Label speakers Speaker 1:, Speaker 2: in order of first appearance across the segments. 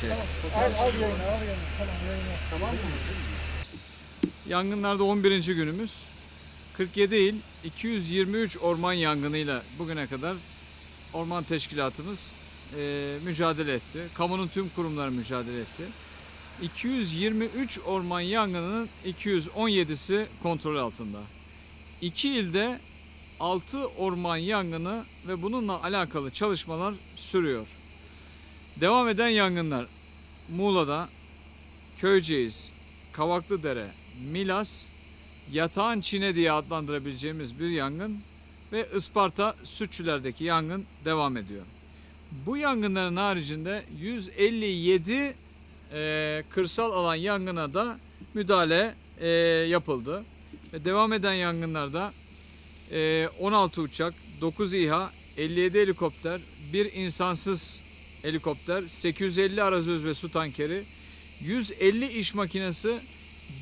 Speaker 1: Şey,
Speaker 2: Al, al yayını, al yayını. Tamam, yayını. Tamam?
Speaker 1: Yangınlarda 11. günümüz. 47 değil 223 orman yangınıyla bugüne kadar orman teşkilatımız e, mücadele etti. Kamunun tüm kurumları mücadele etti. 223 orman yangınının 217'si kontrol altında. İki ilde 6 orman yangını ve bununla alakalı çalışmalar sürüyor. Devam eden yangınlar Muğla'da, Köyceğiz, Kavaklıdere, Milas, Yatağın Çine diye adlandırabileceğimiz bir yangın ve Isparta Sütçüler'deki yangın devam ediyor. Bu yangınların haricinde 157 e, kırsal alan yangına da müdahale e, yapıldı. Ve devam eden yangınlarda e, 16 uçak, 9 İHA, 57 helikopter, bir insansız helikopter, 850 arazöz ve su tankeri, 150 iş makinesi,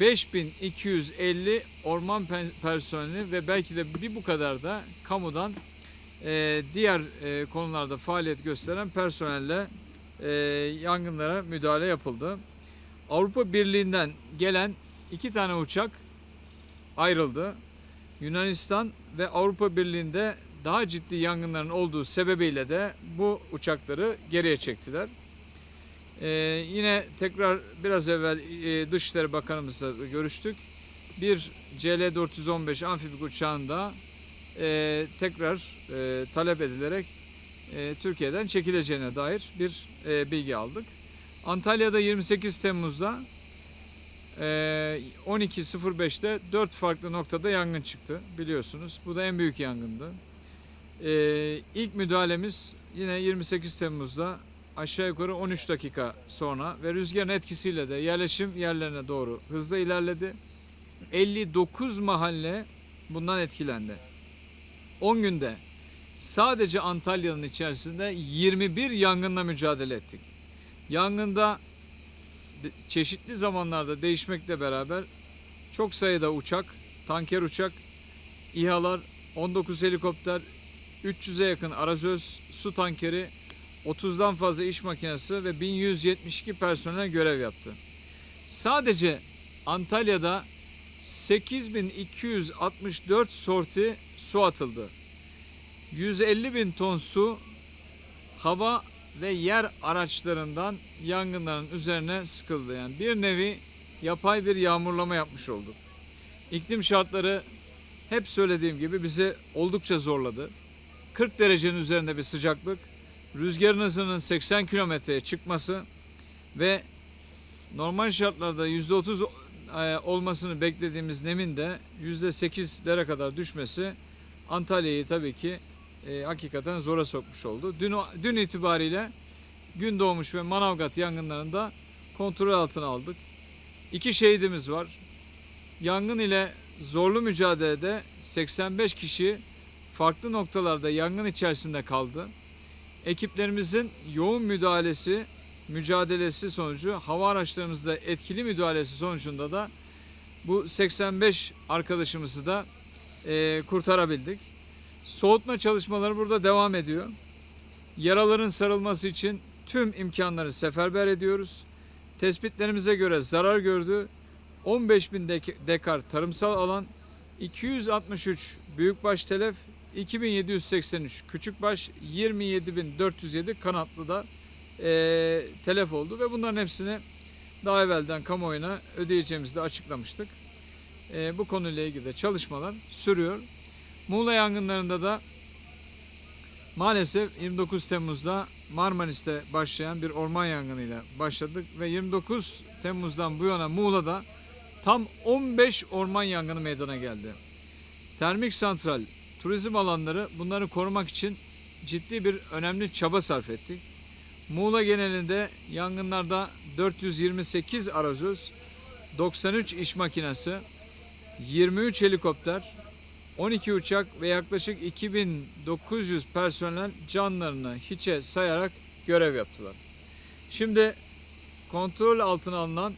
Speaker 1: 5250 orman pe- personeli ve belki de bir bu kadar da kamudan e, diğer e, konularda faaliyet gösteren personelle e, yangınlara müdahale yapıldı. Avrupa Birliği'nden gelen iki tane uçak ayrıldı. Yunanistan ve Avrupa Birliği'nde daha ciddi yangınların olduğu sebebiyle de bu uçakları geriye çektiler. Ee, yine tekrar biraz evvel e, Dışişleri Bakanımızla görüştük. Bir CL-415 amfibik uçağında e, tekrar e, talep edilerek e, Türkiye'den çekileceğine dair bir e, bilgi aldık. Antalya'da 28 Temmuz'da 12.05'te 4 farklı noktada yangın çıktı biliyorsunuz. Bu da en büyük yangındı. E, ilk müdahalemiz yine 28 Temmuz'da aşağı yukarı 13 dakika sonra ve rüzgarın etkisiyle de yerleşim yerlerine doğru hızla ilerledi. 59 mahalle bundan etkilendi. 10 günde sadece Antalya'nın içerisinde 21 yangınla mücadele ettik. Yangında çeşitli zamanlarda değişmekle beraber çok sayıda uçak, tanker uçak, İHA'lar, 19 helikopter, 300'e yakın arazöz, su tankeri, 30'dan fazla iş makinesi ve 1172 personel görev yaptı. Sadece Antalya'da 8264 sorti su atıldı. 150 bin ton su hava ve yer araçlarından yangınların üzerine sıkıldı. Yani bir nevi yapay bir yağmurlama yapmış olduk. İklim şartları hep söylediğim gibi bizi oldukça zorladı. 40 derecenin üzerinde bir sıcaklık, rüzgarın hızının 80 kilometreye çıkması ve normal şartlarda %30 e, olmasını beklediğimiz nemin de %8'lere kadar düşmesi Antalya'yı tabii ki e, hakikaten zora sokmuş oldu. Dün, dün itibariyle gün doğmuş ve Manavgat yangınlarında kontrol altına aldık. İki şehidimiz var. Yangın ile zorlu mücadelede 85 kişi farklı noktalarda yangın içerisinde kaldı. Ekiplerimizin yoğun müdahalesi, mücadelesi sonucu hava araçlarımızda etkili müdahalesi sonucunda da bu 85 arkadaşımızı da e, kurtarabildik. Soğutma çalışmaları burada devam ediyor. Yaraların sarılması için tüm imkanları seferber ediyoruz. Tespitlerimize göre zarar gördü 15 bin dek- dekar tarımsal alan, 263 büyükbaş telef, 2783 küçükbaş, 27407 kanatlı da eee telef oldu ve bunların hepsini daha evvelden kamuoyuna ödeyeceğimizi de açıklamıştık. Eee, bu konuyla ilgili de çalışmalar sürüyor. Muğla yangınlarında da maalesef 29 Temmuz'da Marmaris'te başlayan bir orman yangınıyla başladık ve 29 Temmuz'dan bu yana Muğla'da tam 15 orman yangını meydana geldi. Termik santral, turizm alanları bunları korumak için ciddi bir önemli çaba sarf ettik. Muğla genelinde yangınlarda 428 arazöz, 93 iş makinesi, 23 helikopter, 12 uçak ve yaklaşık 2900 personel canlarını hiçe sayarak görev yaptılar. Şimdi kontrol altına alınan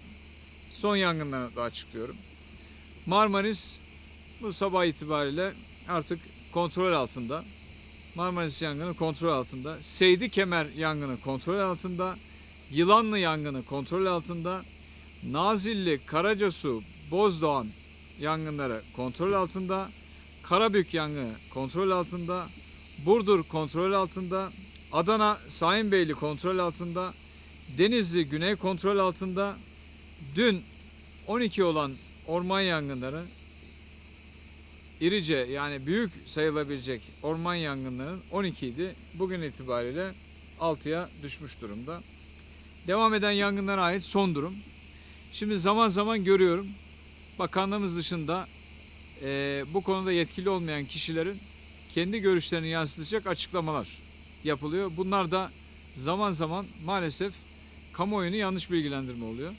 Speaker 1: son yangınları da açıklıyorum. Marmaris Bu sabah itibariyle artık kontrol altında. Marmaris yangını kontrol altında. Seydi Kemer yangını kontrol altında. Yılanlı yangını kontrol altında. Nazilli, Karacasu, Bozdoğan yangınları kontrol altında. Karabük yangını kontrol altında. Burdur kontrol altında. Adana, Sayınbeyli kontrol altında. Denizli, Güney kontrol altında. Dün 12 olan orman yangınları irice yani büyük sayılabilecek orman yangınlarının 12 idi. Bugün itibariyle 6'ya düşmüş durumda. Devam eden yangınlara ait son durum. Şimdi zaman zaman görüyorum bakanlığımız dışında eee, bu konuda yetkili olmayan kişilerin kendi görüşlerini yansıtacak açıklamalar yapılıyor. Bunlar da zaman zaman maalesef kamuoyunu yanlış bilgilendirme oluyor.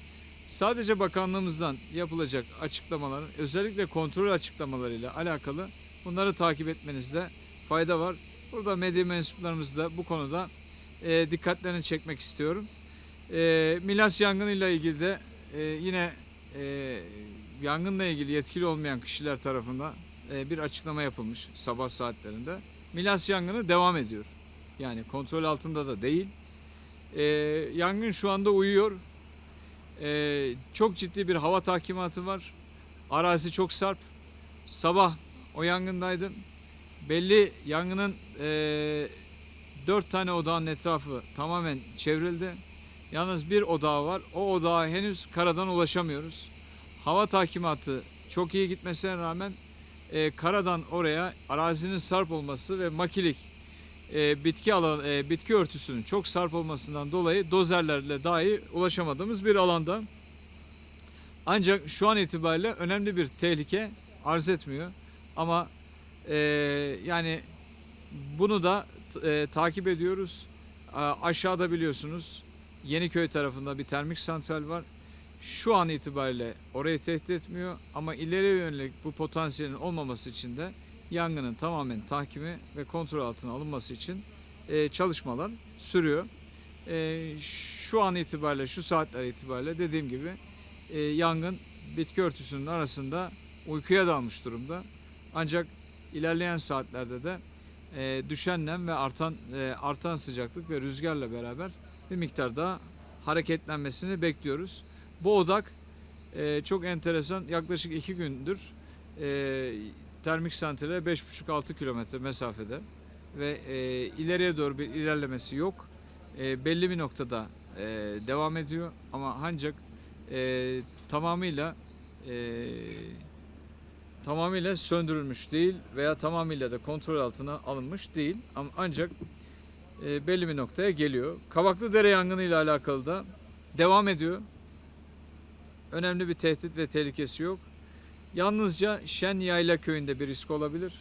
Speaker 1: Sadece bakanlığımızdan yapılacak açıklamaların özellikle kontrol açıklamalarıyla alakalı bunları takip etmenizde fayda var. Burada medya mensuplarımız da bu konuda e, dikkatlerini çekmek istiyorum. E, Milas yangınıyla ilgili de e, yine e, yangınla ilgili yetkili olmayan kişiler tarafından e, bir açıklama yapılmış sabah saatlerinde. Milas yangını devam ediyor. Yani kontrol altında da değil. E, yangın şu anda uyuyor. Ee, çok ciddi bir hava takimatı var. Arazi çok sarp. Sabah o yangındaydım. Belli yangının e, dört tane odağın etrafı tamamen çevrildi. Yalnız bir odağı var. O odağa henüz karadan ulaşamıyoruz. Hava takimatı çok iyi gitmesine rağmen e, karadan oraya arazinin sarp olması ve makilik e, bitki alan e, bitki örtüsünün çok sarp olmasından dolayı dozerlerle dahi ulaşamadığımız bir alanda. Ancak şu an itibariyle önemli bir tehlike arz etmiyor. Ama e, yani bunu da e, takip ediyoruz. A, aşağıda biliyorsunuz Yeniköy tarafında bir termik santral var. Şu an itibariyle orayı tehdit etmiyor ama ileriye yönelik bu potansiyelin olmaması için de yangının tamamen tahkimi ve kontrol altına alınması için e, çalışmalar sürüyor. E, şu an itibariyle, şu saatler itibariyle dediğim gibi e, yangın bitki örtüsünün arasında uykuya dalmış durumda. Ancak ilerleyen saatlerde de e, düşen nem ve artan e, artan sıcaklık ve rüzgarla beraber bir miktar daha hareketlenmesini bekliyoruz. Bu odak e, çok enteresan. Yaklaşık iki gündür e, termik santrale 5,5-6 kilometre mesafede ve e, ileriye doğru bir ilerlemesi yok. E, belli bir noktada e, devam ediyor ama ancak e, tamamıyla e, tamamıyla söndürülmüş değil veya tamamıyla da kontrol altına alınmış değil ama ancak e, belli bir noktaya geliyor. Kavaklı Dere yangını ile alakalı da devam ediyor. Önemli bir tehdit ve tehlikesi yok. Yalnızca Şen Yayla köyünde bir risk olabilir.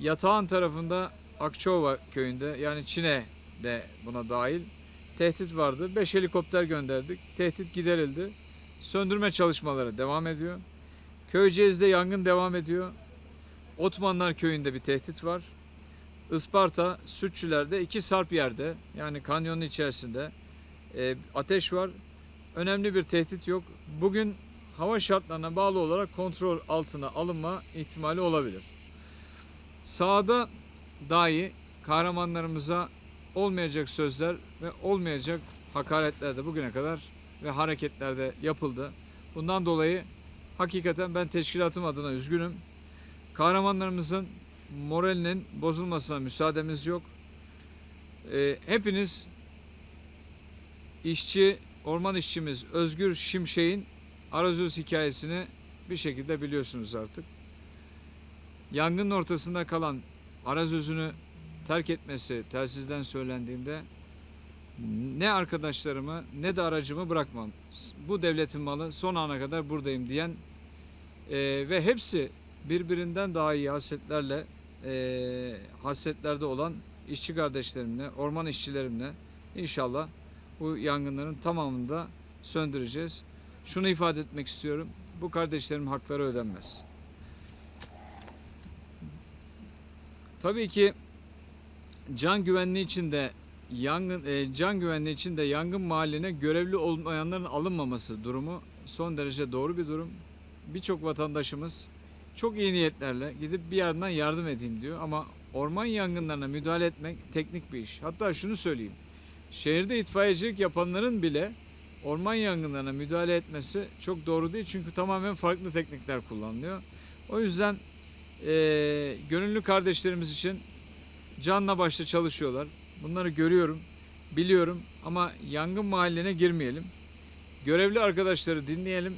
Speaker 1: Yatağan tarafında Akçova köyünde yani Çin'e de buna dahil tehdit vardı. 5 helikopter gönderdik. Tehdit giderildi. Söndürme çalışmaları devam ediyor. Köyceğiz'de yangın devam ediyor. Otmanlar köyünde bir tehdit var. Isparta, Sütçüler'de iki sarp yerde yani kanyonun içerisinde e, ateş var. Önemli bir tehdit yok. Bugün hava şartlarına bağlı olarak kontrol altına alınma ihtimali olabilir. Sahada dahi kahramanlarımıza olmayacak sözler ve olmayacak hakaretler de bugüne kadar ve hareketlerde yapıldı. Bundan dolayı hakikaten ben teşkilatım adına üzgünüm. Kahramanlarımızın moralinin bozulmasına müsaademiz yok. Ee, hepiniz işçi, orman işçimiz Özgür Şimşek'in Arazöz hikayesini bir şekilde biliyorsunuz artık. Yangının ortasında kalan Arazöz'ünü terk etmesi telsizden söylendiğinde ne arkadaşlarımı ne de aracımı bırakmam. Bu devletin malı son ana kadar buradayım diyen e, ve hepsi birbirinden daha iyi hasletlerle e, hasletlerde olan işçi kardeşlerimle, orman işçilerimle inşallah bu yangınların tamamını da söndüreceğiz. Şunu ifade etmek istiyorum. Bu kardeşlerim hakları ödenmez. Tabii ki can güvenliği için de yangın e, can güvenliği için de yangın mahalline görevli olmayanların alınmaması durumu son derece doğru bir durum. Birçok vatandaşımız çok iyi niyetlerle gidip bir yerden yardım edeyim diyor ama orman yangınlarına müdahale etmek teknik bir iş. Hatta şunu söyleyeyim. Şehirde itfaiyecilik yapanların bile orman yangınlarına müdahale etmesi çok doğru değil. Çünkü tamamen farklı teknikler kullanılıyor. O yüzden eee, gönüllü kardeşlerimiz için canla başla çalışıyorlar. Bunları görüyorum, biliyorum ama yangın mahalline girmeyelim. Görevli arkadaşları dinleyelim.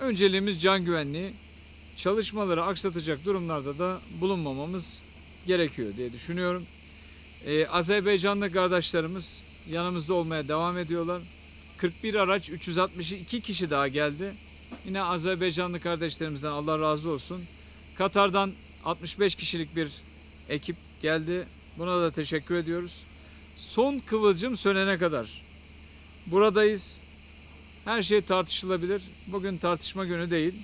Speaker 1: Önceliğimiz can güvenliği. Çalışmaları aksatacak durumlarda da bulunmamamız gerekiyor diye düşünüyorum. Ee, Azerbaycanlı kardeşlerimiz yanımızda olmaya devam ediyorlar. 41 araç 362 kişi daha geldi. Yine Azerbaycanlı kardeşlerimizden Allah razı olsun. Katar'dan 65 kişilik bir ekip geldi. Buna da teşekkür ediyoruz. Son kıvılcım sönene kadar buradayız. Her şey tartışılabilir. Bugün tartışma günü değil.